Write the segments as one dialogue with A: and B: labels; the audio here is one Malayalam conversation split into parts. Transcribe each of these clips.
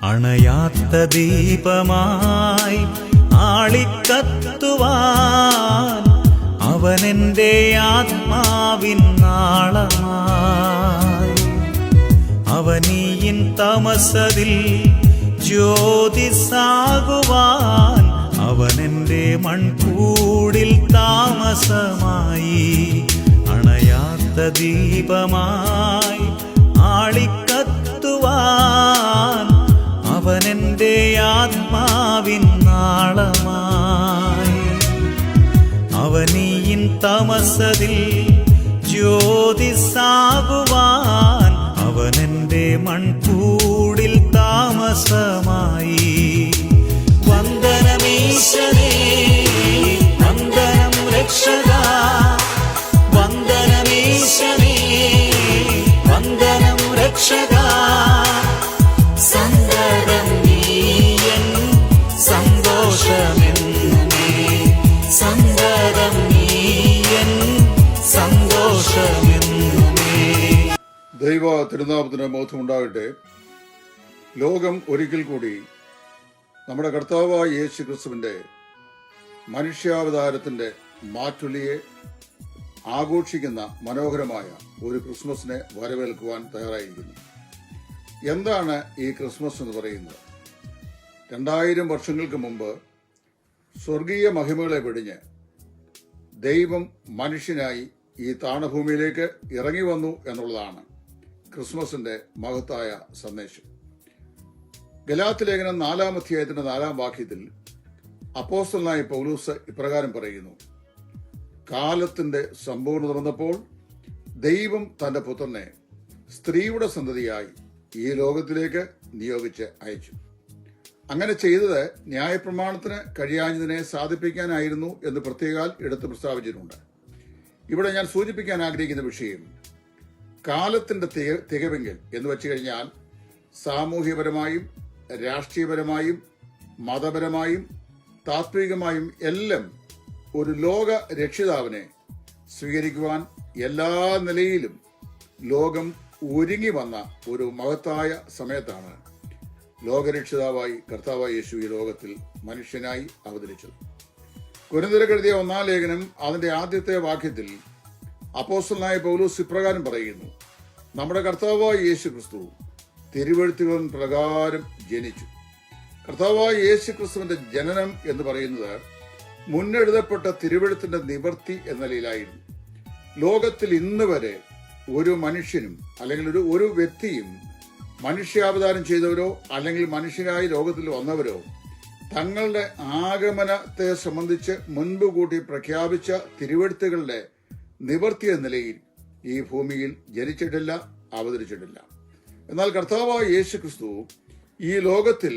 A: അണയാത്ത ദീപമായി ആളിക്കത്തുവാൻ അവനെന്റെ ആത്മാവിൻ നാളമായി. അവനീയിൻ തമസതിൽ ജ്യോതിസാകുവാൻ അവനെന്റെ മൺകൂടിൽ താമസമായി അണയാത്ത ദീപമായി ആളിക്കത്തുവാൻ അവനെന്റെ ആത്മാവിൻ നാളമായി. അവനീയിൻ തമസതിൽ ജ്യോതിസാകുവാൻ അവനെന്റെ മൺകൂടിൽ താമസമായി. വന്ദനമീശനേ വന്ദനം രക്ഷക. വന്ദനമീശനേ വന്ദനം രക്ഷക.
B: ദൈവ തിരുനാമത്തിന് ബോധമുണ്ടാകട്ടെ. ലോകം ഒരിക്കൽ കൂടി നമ്മുടെ കർത്താവായ യേശു ക്രിസ്തുവിന്റെ മനുഷ്യാവതാരത്തിന്റെ മാറ്റുലിയെ ആഘോഷിക്കുന്ന മനോഹരമായ ഒരു ക്രിസ്മസിനെ വരവേൽക്കുവാൻ തയ്യാറായിരിക്കുന്നു. എന്താണ് ഈ ക്രിസ്മസ് എന്ന് പറയുന്നത്? രണ്ടായിരം വർഷങ്ങൾക്ക് മുമ്പ് സ്വർഗീയ മഹിമകളെ വെടിഞ്ഞ് ദൈവം മനുഷ്യനായി ഈ താണഭൂമിയിലേക്ക് ഇറങ്ങി വന്നു എന്നുള്ളതാണ് ക്രിസ്മസിന്റെ മഹത്തായ സന്ദേശം. ഗലാത്ത് ലേഖനം നാലാം അധ്യായത്തിന്റെ നാലാം വാക്യത്തിൽ അപ്പോസ്റ്റലായ പൗലൂസ് ഇപ്രകാരം പറയുന്നു കാലത്തിന്റെ സമ്പൂർണത വന്നപ്പോൾ ദൈവം തന്റെ പുത്രനെ സ്ത്രീയുടെ സന്തതിയായി ഈ ലോകത്തിലേക്ക് നിയോഗിച്ച് അയച്ചു. അങ്ങനെ ചെയ്തത് ന്യായപ്രമാണത്തിന് കഴിയാഞ്ഞതിനെ സാധിപ്പിക്കാനായിരുന്നു എന്ന് പ്രത്യേകാൽ എടുത്ത് പ്രസ്താവിച്ചിട്ടുണ്ട്. ഇവിടെ ഞാൻ സൂചിപ്പിക്കാൻ ആഗ്രഹിക്കുന്ന വിഷയം കാലത്തിന്റെ തിക- തികവെങ്കിൽ എന്ന് വെച്ച് കഴിഞ്ഞാൽ സാമൂഹ്യപരമായും രാഷ്ട്രീയപരമായും മതപരമായും താത്വികമായും എല്ലാം ഒരു ലോക രക്ഷിതാവിനെ സ്വീകരിക്കുവാൻ എല്ലാ നിലയിലും ലോകം ഒരുങ്ങി വന്ന ഒരു മഹത്തായ സമയത്താണ് ലോകരക്ഷിതാവായി കർത്താവായ യേശു ഈ ലോകത്തിൽ മനുഷ്യനായി അവതരിച്ചത്. കുരുന്നിരക്കെഴുതിയ ഒന്നാം ലേഖനം അതിന്റെ ആദ്യത്തെ വാക്യത്തിൽ അപ്പോസ്റ്റലായ പൗലൂസ് ഇപ്രകാരം പറയുന്നു നമ്മുടെ കർത്താവായ യേശു ക്രിസ്തു തിരുവഴുത്തുകൾ പ്രകാരം ജനിച്ചു. കർത്താവായ യേശു ക്രിസ്തുവിന്റെ ജനനം എന്ന് പറയുന്നത് മുന്നെഴുതപ്പെട്ട തിരുവഴുത്തിന്റെ നിവർത്തി എന്ന നിലയിലായിരുന്നു. ലോകത്തിൽ ഇന്ന് വരെ ഒരു മനുഷ്യനും അല്ലെങ്കിൽ ഒരു ഒരു വ്യക്തിയും മനുഷ്യാവതാരം ചെയ്തവരോ അല്ലെങ്കിൽ മനുഷ്യരായി ലോകത്തിൽ വന്നവരോ തങ്ങളുടെ ആഗമനത്തെ സംബന്ധിച്ച് മുൻപ് കൂട്ടി പ്രഖ്യാപിച്ച തിരുവെടുത്തുകളുടെ നിവർത്തിയ നിലയിൽ ഈ ഭൂമിയിൽ ജനിച്ചിട്ടില്ല അവതരിച്ചിട്ടില്ല. എന്നാൽ കർത്താവായ യേശു ക്രിസ്തു ഈ ലോകത്തിൽ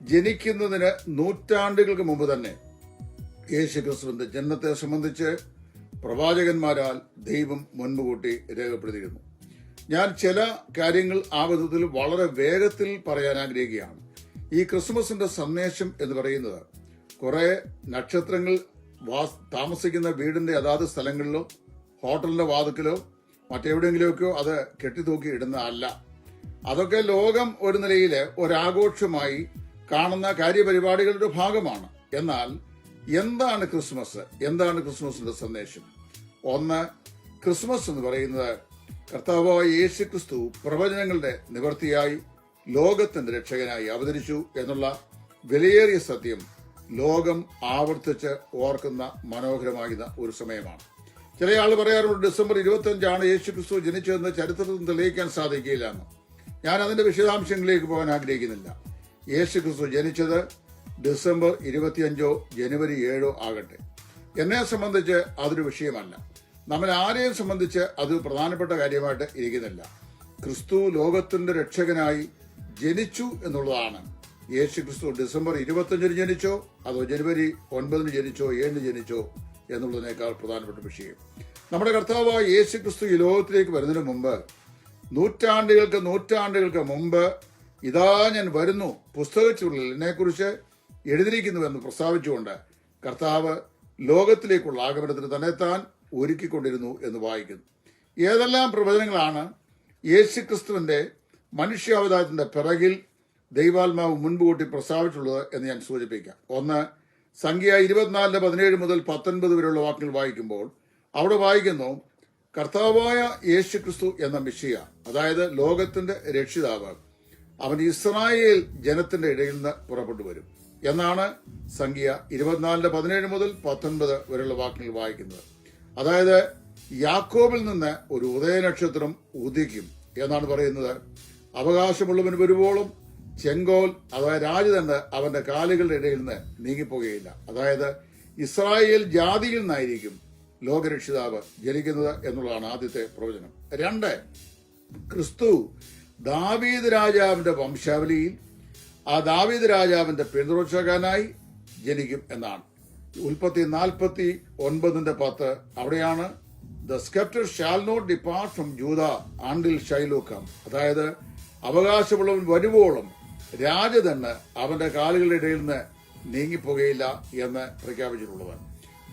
B: ജനിക്കുന്നതിന് നൂറ്റാണ്ടുകൾക്ക് മുമ്പ് തന്നെ യേശു ക്രിസ്തുവിന്റെ ജന്മത്തെ സംബന്ധിച്ച് പ്രവാചകന്മാരാൽ ദൈവം മുൻകൂട്ടി രേഖപ്പെടുത്തിയിരുന്നു. ഞാൻ ചില കാര്യങ്ങൾ ആ വിധത്തിൽ വളരെ വേഗത്തിൽ പറയാൻ ആഗ്രഹിക്കുകയാണ്. ഈ ക്രിസ്മസിന്റെ സന്ദേശം എന്ന് പറയുന്നത് കുറെ നക്ഷത്രങ്ങൾ താമസിക്കുന്ന വീടിന്റെ അതാത് സ്ഥലങ്ങളിലോ ഹോട്ടലിന്റെ വാതുക്കലോ മറ്റെവിടെയെങ്കിലുമൊക്കെയോ അത് കെട്ടിത്തൂക്കി ഇടുന്ന അല്ല. അതൊക്കെ ലോകം ഒരു നിലയിൽ ഒരാഘോഷമായി കാണുന്ന കാര്യപരിപാടികളുടെ ഭാഗമാണ്. എന്നാൽ എന്താണ് ക്രിസ്മസ്? എന്താണ് ക്രിസ്മസിന്റെ സന്ദേശം? ഒന്ന് ക്രിസ്മസ് എന്ന് പറയുന്നത് കർത്താവായ യേശു ക്രിസ്തു പ്രവചനങ്ങളുടെ നിവർത്തിയായി ലോകത്തിന്റെ രക്ഷകനായി അവതരിച്ചു എന്നുള്ള വിലയേറിയ സത്യം ലോകം ആവർത്തിച്ച് ഓർക്കുന്ന മനോഹരമാകുന്ന ഒരു സമയമാണ്. ചില ആൾ പറയാറുണ്ട് ഡിസംബർ ഇരുപത്തി അഞ്ചാണ് യേശു ക്രിസ്തു ജനിച്ചതെന്ന് ചരിത്രത്തിൽ തെളിയിക്കാൻ സാധിക്കില്ല എന്ന്. ഞാൻ അതിന്റെ വിശദാംശങ്ങളിലേക്ക് പോകാൻ ആഗ്രഹിക്കുന്നില്ല. യേശു ക്രിസ്തു ജനിച്ചത് ഡിസംബർ ഇരുപത്തിയഞ്ചോ ജനുവരി ഏഴോ ആകട്ടെ. എന്നെ സംബന്ധിച്ച് അതൊരു വിഷയമല്ല. നമ്മൾ ആരെയും സംബന്ധിച്ച് അത് പ്രധാനപ്പെട്ട കാര്യമായിട്ട് ഇരിക്കുന്നില്ല. ക്രിസ്തു ലോകത്തിന്റെ രക്ഷകനായി ജനിച്ചു എന്നുള്ളതാണ്. യേശു ക്രിസ്തു ഡിസംബർ ഇരുപത്തിയഞ്ചിന് ജനിച്ചോ അതോ ജനുവരി ഒൻപതിന് ജനിച്ചോ ഏഴിന് ജനിച്ചോ എന്നുള്ളതിനേക്കാൾ പ്രധാനപ്പെട്ട വിഷയം. നമ്മുടെ കർത്താവായ യേശു ക്രിസ്തു ഈ ലോകത്തിലേക്ക് വരുന്നതിന് മുമ്പ് നൂറ്റാണ്ടുകൾക്ക് നൂറ്റാണ്ടുകൾക്ക് മുമ്പ് ഇതാ ഞാൻ വരുന്നു പുസ്തകച്ചുള്ളിൽ എന്നെക്കുറിച്ച് എഴുതിയിരിക്കുന്നുവെന്ന് പ്രസ്താവിച്ചുകൊണ്ട് കർത്താവ് ലോകത്തിലേക്കുള്ള ആഗമനത്തിന് തന്നെ താൻ ഒരുക്കിക്കൊണ്ടിരുന്നു എന്ന് വായിക്കുന്നു. ഏതെല്ലാം പ്രവചനങ്ങളാണ് യേശുക്രിസ്തുവിന്റെ മനുഷ്യാവതാരത്തിന്റെ പിറകിൽ ദൈവാത്മാവ് മുൻപ് കൂട്ടി പ്രസ്താവിച്ചിട്ടുള്ളത് എന്ന് ഞാൻ സൂചിപ്പിക്കാം. ഒന്ന് സംഖ്യ ഇരുപത്തിനാലിന് പതിനേഴ് മുതൽ പത്തൊൻപത് വരെയുള്ള വാക്കുകൾ വായിക്കുമ്പോൾ അവിടെ വായിക്കുന്നു കർത്താവായ യേശു ക്രിസ്തു എന്ന മിഷിയ അതായത് ലോകത്തിന്റെ രക്ഷിതാവ് അവൻ ഇസ്രായേൽ ജനത്തിന്റെ ഇടയിൽ നിന്ന് പുറപ്പെട്ടു വരും. എന്നാണ് സംഖ്യ ഇരുപത്തിനാലിന്റെ പതിനേഴ് മുതൽ പത്തൊൻപത് വരെയുള്ള വാക്കുകൾ വായിക്കുന്നത്. അതായത് യാക്കോബിൽ നിന്ന് ഒരു ഉദയനക്ഷത്രം ഉദിക്കും എന്നാണ് പറയുന്നത്. അവകാശമുള്ളവൻ വരുമ്പോളും ചെങ്കോൽ അതായത് രാജതണ്ട് അവന്റെ കാലുകളുടെ ഇടയിൽ നിന്ന് നീങ്ങിപ്പോകുകയില്ല അതായത് ഇസ്രായേൽ ജാതിയിൽ നിന്നായിരിക്കും ലോകരക്ഷിതാവ് ജനിക്കുന്നത് എന്നുള്ളതാണ് ആദ്യത്തെ പ്രവചനം. രണ്ട് ക്രിസ്തു ദാവീദ് രാജാവിന്റെ വംശാവലിയിൽ ആ ദാവീദ് രാജാവിന്റെ പിന്തുടർച്ചക്കാരനായി ജനിക്കും എന്നാണ്. ഉൽപ്പത്തി നാൽപ്പത്തി ഒൻപതിന്റെ പത്ത് അവിടെയാണ് the sceptre shall not depart from ജൂത ആണ്ടിൽ ഷൈലൂക്കം അതായത് അവകാശമുള്ളവൻ വരുവോളം രാജതന്ന് അവന്റെ കാലുകളുടെ ഇടയിൽ നിന്ന് നീങ്ങിപ്പോകുകയില്ല എന്ന് പ്രഖ്യാപിച്ചിട്ടുള്ളവൻ.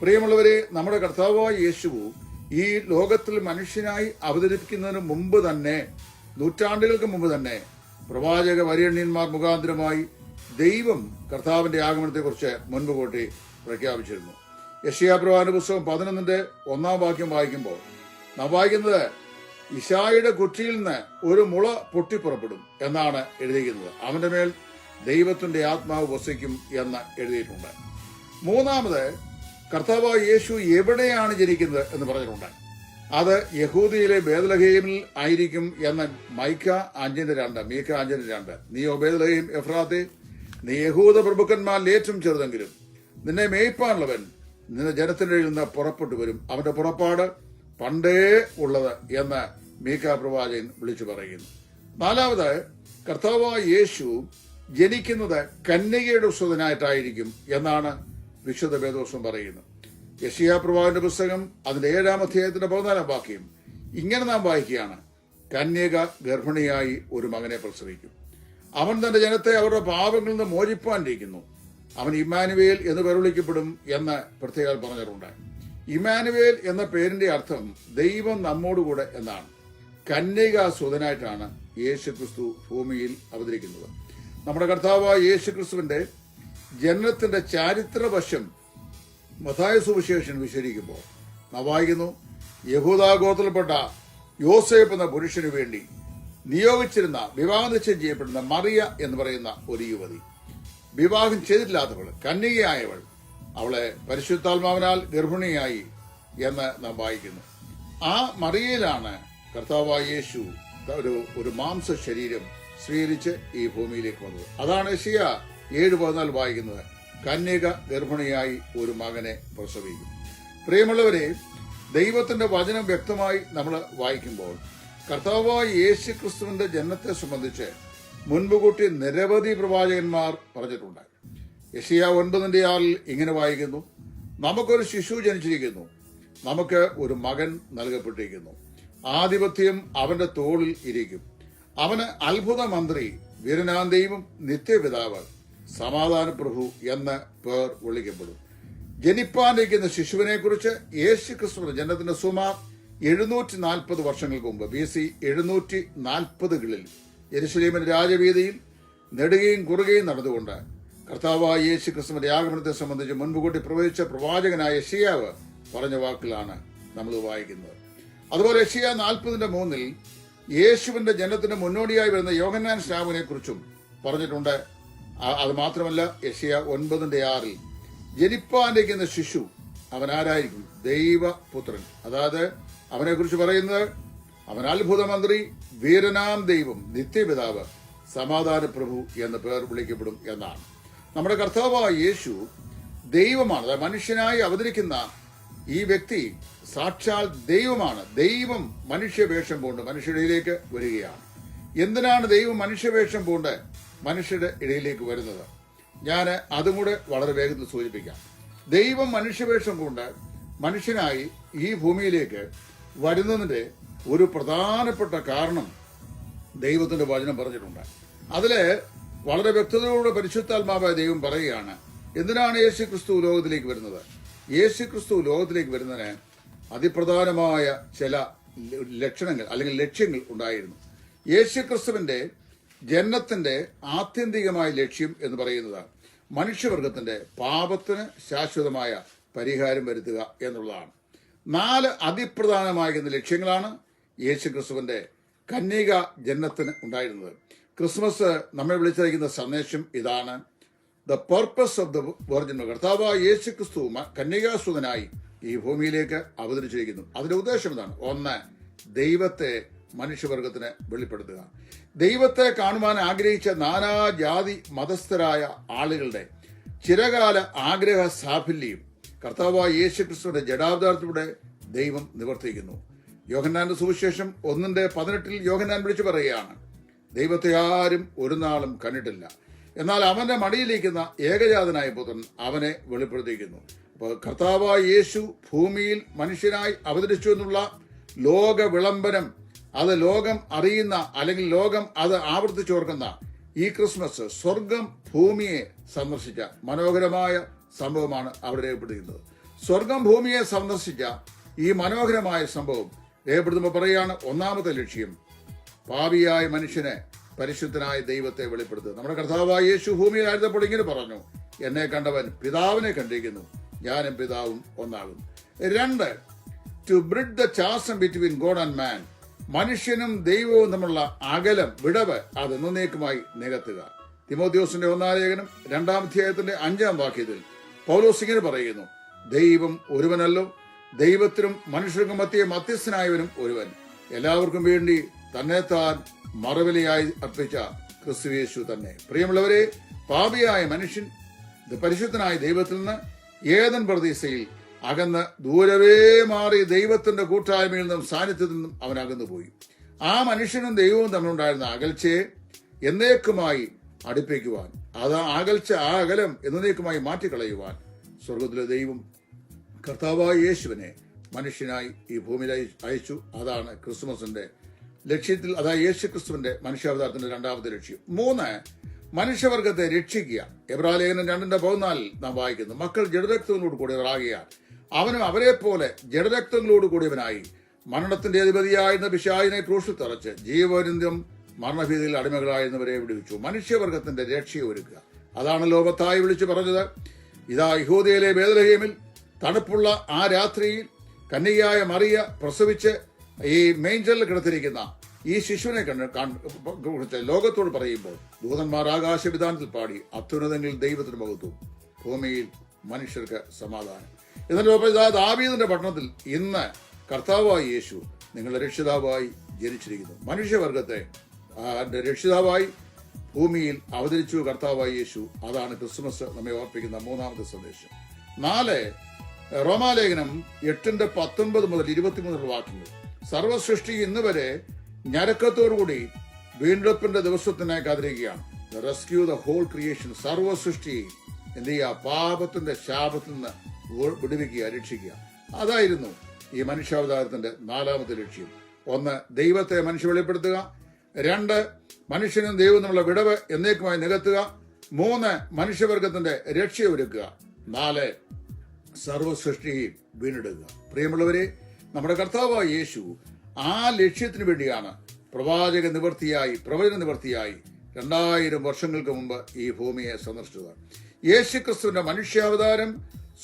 B: പ്രിയമുള്ളവരെ നമ്മുടെ കർത്താവായ യേശുവു ഈ ലോകത്തിൽ മനുഷ്യനായി അവതരിപ്പിക്കുന്നതിന് മുമ്പ് തന്നെ നൂറ്റാണ്ടുകൾക്ക് മുമ്പ് തന്നെ പ്രവാചക വര്യണ്യന്മാർ മുഖാന്തരമായി ദൈവം കർത്താവിന്റെ ആഗമനത്തെക്കുറിച്ച് മുൻപ് കൂട്ടി പ്രഖ്യാപിച്ചിരുന്നു. യഷിയാപ്രവാന്റെ പുസ്തകം പതിനൊന്നിന്റെ ഒന്നാം വാക്യം വായിക്കുമ്പോൾ നാം വായിക്കുന്നത് ഇഷായുടെ കുറ്റിയിൽ നിന്ന് ഒരു മുള പൊട്ടിപ്പുറപ്പെടും എന്നാണ് എഴുതിയിരിക്കുന്നത്. അവന്റെ മേൽ ദൈവത്തിന്റെ ആത്മാവ് വസിക്കും എന്ന് എഴുതിയിട്ടുണ്ട്. മൂന്നാമത് കർത്താവായ യേശു എവിടെയാണ് ജനിക്കുന്നത് എന്ന് പറഞ്ഞിട്ടുണ്ട്. അത് യഹൂദിയിലെ ബേദലഹീമിൽ ആയിരിക്കും എന്ന് മൈക്ക അഞ്ചിന്റെ രണ്ട് മീക്ക അഞ്ചിന്റെ രണ്ട്. നീയോ ബേദലഹീം എഫ്രാത്തെ? നീ യഹൂദ പ്രഭുക്കന്മാരിൽ ഏറ്റവും ചെറുതെങ്കിലും. നിന്നെ മേയ്പ്പാനുള്ളവൻ നിന്റെ ജനത്തിന്റെ നിന്ന് പുറപ്പെട്ടു വരും. അവന്റെ പുറപ്പാട് പണ്ടേ ഉള്ളത് എന്ന് മീക്ക പ്രവാചകൻ വിളിച്ചു പറയുന്നു. നാലാമത് കർത്താവായ യേശു ജനിക്കുന്നത് കന്യകയുടെ സുതനായിട്ടായിരിക്കും എന്നാണ് വിശുദ്ധ വേദോസം പറയുന്നത് യശിയ പ്രവാചന്റെ പുസ്തകം അതിന്റെ ഏഴാം അധ്യായത്തിന്റെ പതിനാലാം വാക്യം ഇങ്ങനെ നാം വായിക്കുകയാണ്. കന്യക ഗർഭിണിയായി ഒരു മകനെ പ്രസവിക്കും. അവൻ തന്റെ ജനത്തെ അവരുടെ പാപങ്ങളിൽ നിന്ന് മോചിപ്പാനിരിക്കുന്നു. അവൻ ഇമ്മാനുവേൽ എന്ന് പേർ വിളിക്കപ്പെടും എന്ന് പ്രത്യേകം പറഞ്ഞിട്ടുണ്ട്. ഇമാനുവേൽ എന്ന പേരിന്റെ അർത്ഥം ദൈവം നമ്മോടുകൂടെ എന്നാണ്. കന്യക സുതനായിട്ടാണ് യേശു ക്രിസ്തു ഭൂമിയിൽ അവതരിക്കുന്നത്. നമ്മുടെ കർത്താവ് യേശു ക്രിസ്തുവിന്റെ ജനനത്തിന്റെ ചാരിത്രവശം മതായ സുവിശേഷൻ വിശദീകരിക്കുമ്പോൾ നവായിക്കുന്നു യഹൂദാഗോത്രപ്പെട്ട യോസേപ്പ് എന്ന പുരുഷന് വേണ്ടി നിയോഗിച്ചിരുന്ന വിവാഹ നിശ്ചയം ചെയ്യപ്പെടുന്ന മറിയ എന്ന് പറയുന്ന ഒരു യുവതി. വിവാഹം ചെയ്തിട്ടില്ലാത്തവൾ കന്യകയായവൾ അവളെ പരിശുദ്ധാത്മാവിനാൽ ഗർഭിണിയായി എന്ന് നാം വായിക്കുന്നു. ആ മറിയയിലാണ് കർത്താവായ യേശു ഒരു ഒരു മാംസ ശരീരം സ്വീകരിച്ച് ഈ ഭൂമിയിലേക്ക് വന്നത്. അതാണ് ഏഷ്യ ഏഴ് പതിനാല് വായിക്കുന്നത്. കന്യക ഗർഭിണിയായി ഒരു മകനെ പ്രസവിക്കും പ്രിയമുള്ളവരെ ദൈവത്തിന്റെ വചനം വ്യക്തമായി നമ്മൾ വായിക്കുമ്പോൾ കർത്താവായ യേശു ക്രിസ്തുവിന്റെ ജനനത്തെ സംബന്ധിച്ച് മുൻപ് കൂട്ടി നിരവധി പ്രവാചകന്മാർ പറഞ്ഞിട്ടുണ്ട്. യഷിയ ഒൻപതിന്റെ ആറിൽ ഇങ്ങനെ വായിക്കുന്നു. നമുക്കൊരു ശിശു ജനിച്ചിരിക്കുന്നു. നമുക്ക് ഒരു മകൻ നൽകപ്പെട്ടിരിക്കുന്നു. ആധിപത്യം അവന്റെ തോളിൽ ഇരിക്കും. അവന് അത്ഭുത മന്ത്രി വീരനാന്തയും നിത്യപിതാവ് സമാധാന പ്രഭു എന്ന് പേർ വിളിക്കപ്പെടും. ജനിപ്പാനിരിക്കുന്ന ശിശുവിനെ കുറിച്ച് യേശു ക്രിസ്തുവിന്റെ ജനത്തിന്റെ സുമാർ എഴുന്നൂറ്റി നാൽപ്പത് വർഷങ്ങൾക്ക് മുമ്പ് ബി സി എഴുന്നൂറ്റി നാൽപ്പതുകളിൽ യെരുശലേമിന്റെ രാജവീതിയിൽ നെടുകയും കുറുകയും നടന്നുകൊണ്ട് കർത്താവായ യേശു ക്രിസ്തുവിന്റെ ആഗമനത്തെ സംബന്ധിച്ച് മുൻകൂട്ടി പ്രവചിച്ച പ്രവാചകനായ ഷിയാവ് പറഞ്ഞ വാക്കിലാണ് നമ്മൾ വായിക്കുന്നത്. അതുപോലെ ഷിയ നാൽപ്പതിന്റെ മൂന്നിൽ യേശുവിന്റെ ജനത്തിന് മുന്നോടിയായി വരുന്ന യോഹന്നാൻ സ്നാവിനെ കുറിച്ചും പറഞ്ഞിട്ടുണ്ട്. അത് മാത്രമല്ല യഷിയ ഒൻപതിന്റെ ആറിൽ ജനിപ്പാനിരിക്കുന്ന ശിശു അവൻ ആരായിരിക്കും ദൈവപുത്രൻ. അതായത് അവനെ കുറിച്ച് പറയുന്നത് അവൻ അത്ഭുതമന്ത്രി വീരനാം ദൈവം നിത്യപിതാവ് സമാധാന പ്രഭു എന്ന പേർ വിളിക്കപ്പെടും എന്നാണ്. നമ്മുടെ കർത്താവായ യേശു ദൈവമാണ് മനുഷ്യനായി അവതരിക്കുന്ന ഈ വ്യക്തി സാക്ഷാൽ ദൈവമാണ്. ദൈവം മനുഷ്യവേഷം പൂണ്ട് ഇടയിലേക്ക് വരികയാണ്. എന്തിനാണ് ദൈവം മനുഷ്യവേഷം പൂണ്ട് മനുഷ്യരുടെ ഇടയിലേക്ക് വരുന്നത്? ഞാൻ അതും കൂടെ വളരെ വേഗത്തിൽ സൂചിപ്പിക്കാം. ദൈവം മനുഷ്യവേഷം കൊണ്ട് മനുഷ്യനായി ഈ ഭൂമിയിലേക്ക് വരുന്നതിന്റെ ഒരു പ്രധാനപ്പെട്ട കാരണം ദൈവത്തിന്റെ വചനം പറഞ്ഞിട്ടുണ്ട്. അതിൽ വളരെ വ്യക്തതയോടെ പരിശുദ്ധാത്മാവായ ദൈവം പറയുകയാണ് എന്തിനാണ് യേശു ക്രിസ്തു ലോകത്തിലേക്ക് വരുന്നത്? യേശു ക്രിസ്തു ലോകത്തിലേക്ക് വരുന്നതിന് അതിപ്രധാനമായ ചില ലക്ഷണങ്ങൾ അല്ലെങ്കിൽ ലക്ഷ്യങ്ങൾ ഉണ്ടായിരുന്നു. യേശു ക്രിസ്തുവിന്റെ ജനത്തിന്റെ ആത്യന്തികമായ ലക്ഷ്യം എന്ന് പറയുന്നത് മനുഷ്യവർഗത്തിന്റെ പാപത്തിന് ശാശ്വതമായ പരിഹാരം വരുത്തുക എന്നുള്ളതാണ്. നാല് അതിപ്രധാനമായിരുന്ന ലക്ഷ്യങ്ങളാണ്. യേശു ക്രിസ്തുവിന്റെ കന്യക ജന്മത്തിന് ഉണ്ടായിരുന്നത്. ക്രിസ്മസ് നമ്മെ വിളിച്ചിരിക്കുന്ന സന്ദേശം ഇതാണ്. The purpose of the virgin കർത്താവ് യേശു ക്രിസ്തു കന്യകാസുതനായി ഈ ഭൂമിയിലേക്ക് അവതരിച്ചിരിക്കുന്നു. അതിന്റെ ഉദ്ദേശം ഇതാണ്. ഒന്ന് ദൈവത്തെ മനുഷ്യവർഗത്തിന് വെളിപ്പെടുത്തുക. ദൈവത്തെ കാണുവാൻ ആഗ്രഹിച്ച നാനാജാതി മതസ്ഥരായ ആളുകളുടെ ചിരകാല ആഗ്രഹ സാഫല്യം കർത്താവായ യേശു ക്രിസ്തുവിന്റെ ജഡാവതാരത്തിലൂടെ ദൈവം നിവർത്തിക്കുന്നു. യോഹന്നാന്റെ സുവിശേഷം ഒന്നിന്റെ പതിനെട്ടിൽ യോഹന്നാൻ വിളിച്ചു പറയുകയാണ് ദൈവത്തെ ആരും ഒരു നാളും കണ്ടിട്ടില്ല. എന്നാൽ അവന്റെ മടിയിലിരിക്കുന്ന ഏകജാതനായ പുത്രൻ അവനെ വെളിപ്പെടുത്തിയിരിക്കുന്നു. അപ്പോൾ കർത്താവായ യേശു ഭൂമിയിൽ മനുഷ്യനായി അവതരിച്ചു എന്നുള്ള ലോക വിളംബരം അത് ലോകം അറിയുന്ന അല്ലെങ്കിൽ ലോകം അത് ആവർത്തിച്ചോർക്കുന്ന ഈ ക്രിസ്മസ് സ്വർഗം ഭൂമിയെ സന്ദർശിച്ച മനോഹരമായ സംഭവമാണ് അവിടെ രേഖപ്പെടുത്തിയിരുന്നത് സ്വർഗം ഭൂമിയെ സന്ദർശിച്ച ഈ മനോഹരമായ സംഭവം രേഖപ്പെടുത്തുമ്പോൾ പറയുകയാണ് ഒന്നാമത്തെ ലക്ഷ്യം പാപിയായ മനുഷ്യനെ പരിശുദ്ധനായ ദൈവത്തെ വെളിപ്പെടുത്തുക. നമ്മുടെ കർത്താവായ യേശു ഭൂമിയിൽ ആയിരുന്നപ്പോൾ ഇങ്ങനെ പറഞ്ഞു എന്നെ കണ്ടവൻ പിതാവിനെ കണ്ടിരിക്കുന്നു ഞാനും പിതാവും ഒന്നാകും. രണ്ട് to bridge the chasm between God and man മനുഷ്യനും ദൈവവും തമ്മിലുള്ള അകലം വിടവ് അത് എന്നേക്കുമായി നികത്തുക. തിമോദ്യോസിന്റെ ഒന്നാം ലേഖനം രണ്ടാം അധ്യായത്തിന്റെ അഞ്ചാം വാക്യത്തിൽ പൗലോസ് ഇങ്ങനെ പറയുന്നു ദൈവം ഒരുവനല്ലോ ദൈവത്തിനും മനുഷ്യർക്കും മധ്യേ മധ്യസ്ഥനായവനും ഒരുവൻ. എല്ലാവർക്കും വേണ്ടി തന്നെ താൻ മറവിലയായി അർപ്പിച്ച ക്രിസ്തുവേശു തന്നെ. പ്രിയമുള്ളവരെ പാപിയായ മനുഷ്യൻ പരിശുദ്ധനായ ദൈവത്തിൽ നിന്ന് ഏതൻ പ്രതീക്ഷയിൽ അകന്ന് ദൂരവേ മാറി ദൈവത്തിന്റെ കൂട്ടായ്മയിൽ നിന്നും സാന്നിധ്യത്തിൽ നിന്നും അവൻ അകന്നു പോയി ആ മനുഷ്യനും ദൈവവും തമ്മിലുണ്ടായിരുന്ന അകൽച്ചയെ എന്നേക്കുമായി അടുപ്പിക്കുവാൻ അത് ആ അകൽച്ച ആ അകലം എന്നേക്കുമായി മാറ്റിക്കളയുവാൻ സ്വർഗത്തിലെ ദൈവം കർത്താവായ യേശുവിനെ മനുഷ്യനായി ഈ ഭൂമിയിൽ അയ- അയച്ചു. അതാണ് ക്രിസ്മസിന്റെ ലക്ഷ്യത്തിൽ അതായത് യേശു ക്രിസ്തുവിന്റെ മനുഷ്യാവതാരത്തിന്റെ രണ്ടാമത്തെ ലക്ഷ്യം. മൂന്ന് മനുഷ്യവർഗത്തെ രക്ഷിക്കുക. എബ്രാലേഖനം രണ്ടിന്റെ പതിനാലിൽ നാം വായിക്കുന്നു മക്കൾ ജഡരക്തങ്ങളോട് കൂടിയവരാകിയാൽ അവനും അവരെ പോലെ ജഡരക്തങ്ങളോട് കൂടിയവനായി മരണത്തിന്റെ അധിപതിയായിരുന്ന പിശായിനെ ക്രൂശിൽ തറച്ച് ജീവനിന്ദ്യം മരണഭീതിയിൽ അടിമകളായിരുന്നവരെ വിടുവിച്ചു. മനുഷ്യവർഗത്തിന്റെ രക്ഷയെ ഒരുക്കുക. അതാണ് ലോകത്തായി വിളിച്ചു പറഞ്ഞത്. ഇതാ യഹൂദയിലെ ബേദലഹേമിൽ തണുപ്പുള്ള ആ രാത്രിയിൽ കന്യകയായ മറിയ പ്രസവിച്ച് ഈ മെയിൻചലിൽ കിടത്തിരിക്കുന്ന ഈ ശിശുവിനെ കുറിച്ച് ലോകത്തോട് പറയുമ്പോൾ ദൂതന്മാർ ആകാശവിധാനത്തിൽ പാടി അത്യുന്നതങ്ങളിൽ ദൈവത്തിന് പകുത്തു ഭൂമിയിൽ മനുഷ്യർക്ക് സമാധാനം. എന്നിട്ട് ദാവീദിന്റെ പട്ടണത്തിൽ ഇന്ന് കർത്താവായി യേശു നിങ്ങളുടെ രക്ഷിതാവായി ജനിച്ചിരിക്കുന്നു. മനുഷ്യവർഗത്തെ രക്ഷിതാവായി ഭൂമിയിൽ അവതരിച്ചു കർത്താവായി യേശു. അതാണ് ക്രിസ്മസ് നമ്മെ ഓർപ്പിക്കുന്ന മൂന്നാമത്തെ സന്ദേശം. നാല് റോമാലേഖനം എട്ടിന്റെ പത്തൊൻപത് മുതൽ ഇരുപത്തിമൂന്ന് വാക്യങ്ങൾ സർവസൃഷ്ടി ഇന്ന് വരെ ഞരക്കത്തോടുകൂടി വീണ്ടെടുപ്പിന്റെ ദിവസത്തിനായി കാത്തിരിക്കുകയാണ്. റെസ്ക്യൂ ദ ഹോൾ ക്രിയേഷൻ സർവസൃഷ്ടി എന്ത് ചെയ്യുക? പാപത്തിന്റെ ശാപത്തിൽ നിന്ന് വിടുവിക്കുക രക്ഷിക്കുക. അതായിരുന്നു ഈ മനുഷ്യാവതാരത്തിന്റെ നാലാമത്തെ ലക്ഷ്യം. ഒന്ന് ദൈവത്തെ മനുഷ്യ വെളിപ്പെടുത്തുക. രണ്ട് മനുഷ്യനും ദൈവവും തമ്മിലുള്ള വിടവ് എന്നേക്കുമായി നികത്തുക. മൂന്ന് മനുഷ്യവർഗത്തിന്റെ രക്ഷ ഒരുക്കുക. നാല് സർവസൃഷ്ടിയെയും വീണ്ടെടുക്കുക പ്രിയമുള്ളവരെ നമ്മുടെ കർത്താവായ യേശു ആ ലക്ഷ്യത്തിന് വേണ്ടിയാണ് പ്രവാചക നിവർത്തിയായി പ്രവചന നിവർത്തിയായി രണ്ടായിരം വർഷങ്ങൾക്ക് മുമ്പ് ഈ ഭൂമിയെ സന്ദർശിച്ചത്. യേശു ക്രിസ്തുവിന്റെ മനുഷ്യാവതാരം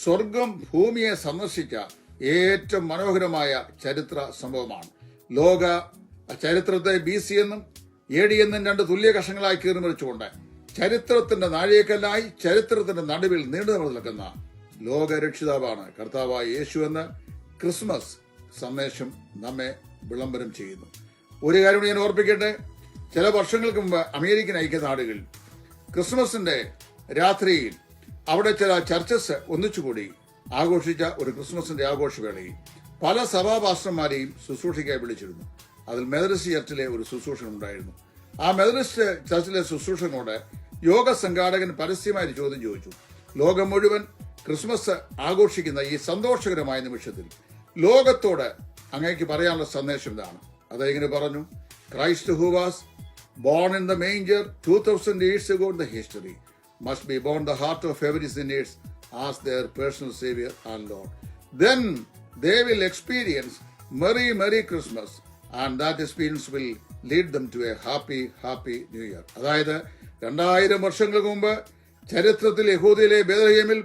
B: സ്വർഗം ഭൂമിയെ സന്ദർശിച്ച ഏറ്റവും മനോഹരമായ ചരിത്ര സംഭവമാണ്. ലോക ചരിത്രത്തെ ബി സി എന്നും എ ഡി എന്നും രണ്ട് തുല്യ കഷങ്ങളായി കീറിമറിച്ചുകൊണ്ട് ചരിത്രത്തിന്റെ നാഴികക്കല്ലായി ചരിത്രത്തിന്റെ നടുവിൽ നീണ്ടു നിൽക്കുന്ന ലോകരക്ഷിതാവാണ്. കർത്താവായ യേശു എന്ന് ക്രിസ്മസ് സന്ദേശം നമ്മെ വിളംബരം ചെയ്യുന്നു. ഒരു കാര്യം ഞാൻ ഓർപ്പിക്കട്ടെ. ചില വർഷങ്ങൾക്ക് മുമ്പ് അമേരിക്കൻ ഐക്യനാടുകളിൽ ക്രിസ്മസിന്റെ രാത്രിയിൽ അവിടെ ചില ചർച്ചസ് ഒന്നിച്ചുകൂടി ആഘോഷിച്ച ഒരു ക്രിസ്മസിന്റെ ആഘോഷവേളയിൽ പല സഭാപാസ്റ്റർമാരെയും ശുശ്രൂഷയ്ക്കായി വിളിച്ചിരുന്നു. അതിൽ മെതറിസ്റ്റ് ചർച്ചിലെ ഒരു ശുശ്രൂഷൻ ഉണ്ടായിരുന്നു. ആ മെതറിസ്റ്റ് ചർച്ചിലെ ശുശ്രൂഷനോട് യോഗ സംഘാടകൻ പരസ്യമായി ചോദ്യം ചോദിച്ചു. ലോകം മുഴുവൻ ക്രിസ്മസ് ആഘോഷിക്കുന്ന ഈ സന്തോഷകരമായ നിമിഷത്തിൽ ലോകത്തോട് അങ്ങേക്ക് പറയാനുള്ള സന്ദേശം ഇതാണ്. അതെങ്ങനെ പറഞ്ഞു? Christ who was in the the manger 2000 years ago in the history must be born the heart of every sinners as their personal savior and lord then they will experience merry merry christmas and that experience will lead them to a happy happy new year. അതായത് രണ്ടായിരം വർഷങ്ങൾക്ക് മുമ്പ് ചരിത്രത്തിൽ യഹൂദിയിലെ ബേദഹേമിൽ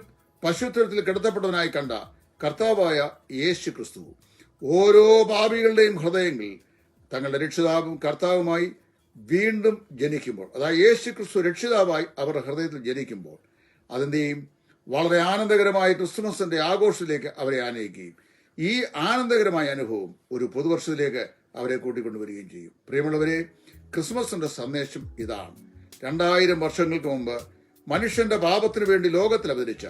B: പശുത്വത്തിൽ കിടത്തപ്പെട്ടവനായി കണ്ട കർത്താവായ യേശു ക്രിസ്തു ഓരോ പാപികളുടെയും ഹൃദയങ്ങളിൽ തങ്ങളുടെ രക്ഷിതാവും കർത്താവുമായി വീണ്ടും ജനിക്കുമ്പോൾ അതായത് യേശു ക്രിസ്തു രക്ഷിതാവായി അവരുടെ ഹൃദയത്തിൽ ജനിക്കുമ്പോൾ അതിന്റെയും വളരെ ആനന്ദകരമായ ക്രിസ്തുമസിന്റെ ആഘോഷത്തിലേക്ക് അവരെ ആനയിക്കുകയും ഈ ആനന്ദകരമായ അനുഭവം ഒരു പുതുവർഷത്തിലേക്ക് അവരെ കൂട്ടിക്കൊണ്ടുവരികയും ചെയ്യും. പ്രിയമുള്ളവരെ ക്രിസ്മസിന്റെ സന്ദേശം ഇതാണ്. രണ്ടായിരം വർഷങ്ങൾക്ക് മുമ്പ് മനുഷ്യന്റെ പാപത്തിനു വേണ്ടി ലോകത്തിൽ അവതരിച്ച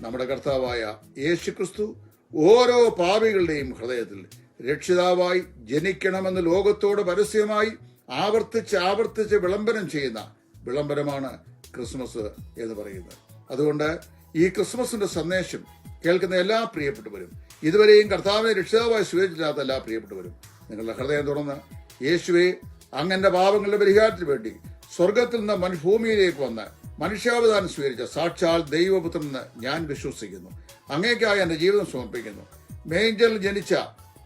B: നമ്മുടെ കർത്താവായ യേശു ക്രിസ്തു ഓരോ പാപികളുടെയും ഹൃദയത്തിൽ രക്ഷിതാവായി ജനിക്കണമെന്ന് ലോകത്തോട് പരസ്യമായി ആവർത്തിച്ച് ആവർത്തിച്ച് വിളംബരം ചെയ്യുന്ന വിളംബരമാണ് ക്രിസ്മസ് എന്ന് പറയുന്നത്. അതുകൊണ്ട് ഈ ക്രിസ്മസിന്റെ സന്ദേശം കേൾക്കുന്ന എല്ലാ പ്രിയപ്പെട്ടവരും ഇതുവരെയും കർത്താവിനെ രക്ഷിതാവായി സ്വീകരിച്ചില്ലാത്ത എല്ലാ പ്രിയപ്പെട്ടവരും നിങ്ങളുടെ ഹൃദയം തുറന്ന് യേശുവെ അങ്ങന്റെ പാപങ്ങളുടെ പരിഹാരത്തിന് വേണ്ടി സ്വർഗത്തിൽ നിന്ന് മനു ഭൂമിയിലേക്ക് വന്ന് മനുഷ്യാവതാരം സ്വീകരിച്ച സാക്ഷാൽ ദൈവപുത്രനെന്ന് ഞാൻ വിശ്വസിക്കുന്നു. അങ്ങേക്കായി എന്റെ ജീവിതം സമർപ്പിക്കുന്നു. മേഞ്ചൽ ജനിച്ച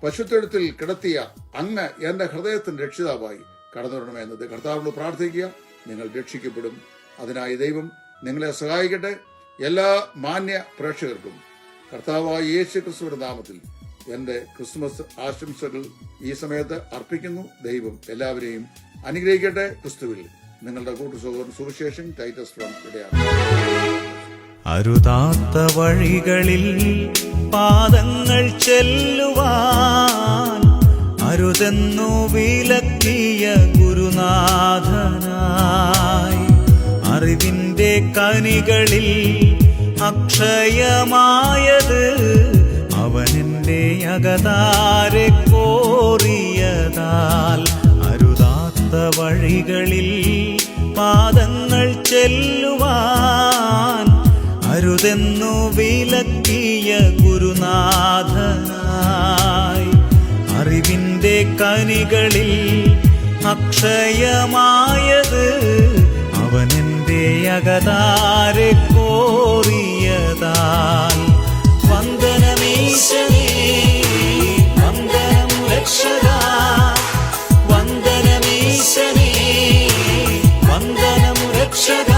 B: പശുത്തൊഴുത്തിൽ കിടത്തിയ അങ്ങ് എന്റെ ഹൃദയത്തിന്റെ രക്ഷിതാവായി കടന്നു വരണമെന്നത് കർത്താവിനോട് പ്രാർത്ഥിക്കുക. നിങ്ങൾ രക്ഷിക്കപ്പെടും. അതിനായി ദൈവം നിങ്ങളെ സഹായിക്കട്ടെ. എല്ലാ മാന്യ പ്രേക്ഷകർക്കും കർത്താവായ യേശു ക്രിസ്തുവിന്റെ നാമത്തിൽ എന്റെ ക്രിസ്മസ് ആശംസകൾ ഈ സമയത്ത് അർപ്പിക്കുന്നു. ദൈവം എല്ലാവരെയും അനുഗ്രഹിക്കട്ടെ. ക്രിസ്തുവിൽ നിങ്ങളുടെ കൂട്ടു സഹോദരൻ സുവിശേഷൻ ടൈറ്റസ് ഫ്രം ഇടയാണ്
A: അരുതാത്ത വഴികളിൽ പാദങ്ങൾ ചെല്ലുവാൻ അരുതെന്നു വിലക്കിയ ഗുരുനാഥനായി അറിവിന്റെ കനികളിൽ അക്ഷയമായത് അവനെന്റെ അകതാരെ കോറിയതാൽ അരുതാത്ത വഴികളിൽ പാദങ്ങൾ ചെല്ലുവാൻ അരുതെന്നു വിലക്കിയ ഗുരുനാഥനായി അറിവിന്റെ കനികളിൽ അക്ഷയമായത് അവനെന്റെ അകതാരെ കോറിയതാൽ വന്ദനമീശനേ വന്ദനം രക്ഷക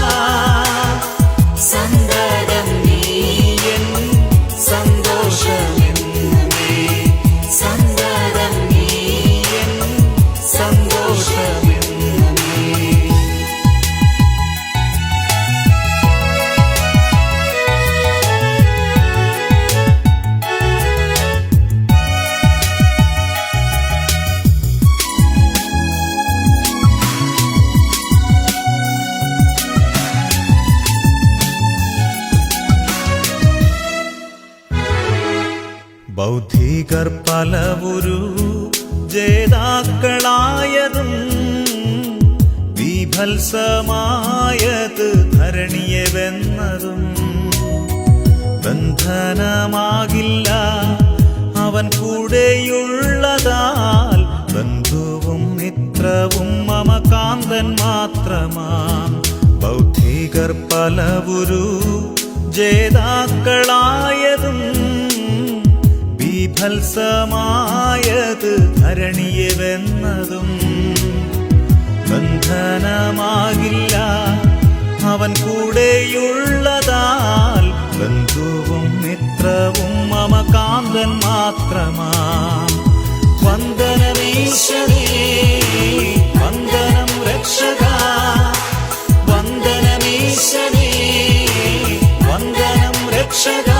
A: പലവുരു ജേതാക്കളായതും വിഭത്സമായത് ധരണിയെ വെന്നതും ബന്ധനമാകില്ല അവൻ കൂടെയുള്ളതാൽ ബന്ധുവും മിത്രവും മമകാന്തൻ മാത്രമാം. ബൗദ്ധികർ പലവുരു ജേതാക്കളായതും ഭത്സമായത് ധരണിയെ വെന്നതും ബന്ധനമാകില്ല. അവൻ കൂടെയുള്ളതാൽ ബന്ധുവും മിത്രവും മമകാന്തൻ മാത്രമാ. വന്ദനമീശ്വരേ വന്ദനം രക്ഷക. വന്ദനമീശ്വരേ വന്ദനം രക്ഷക.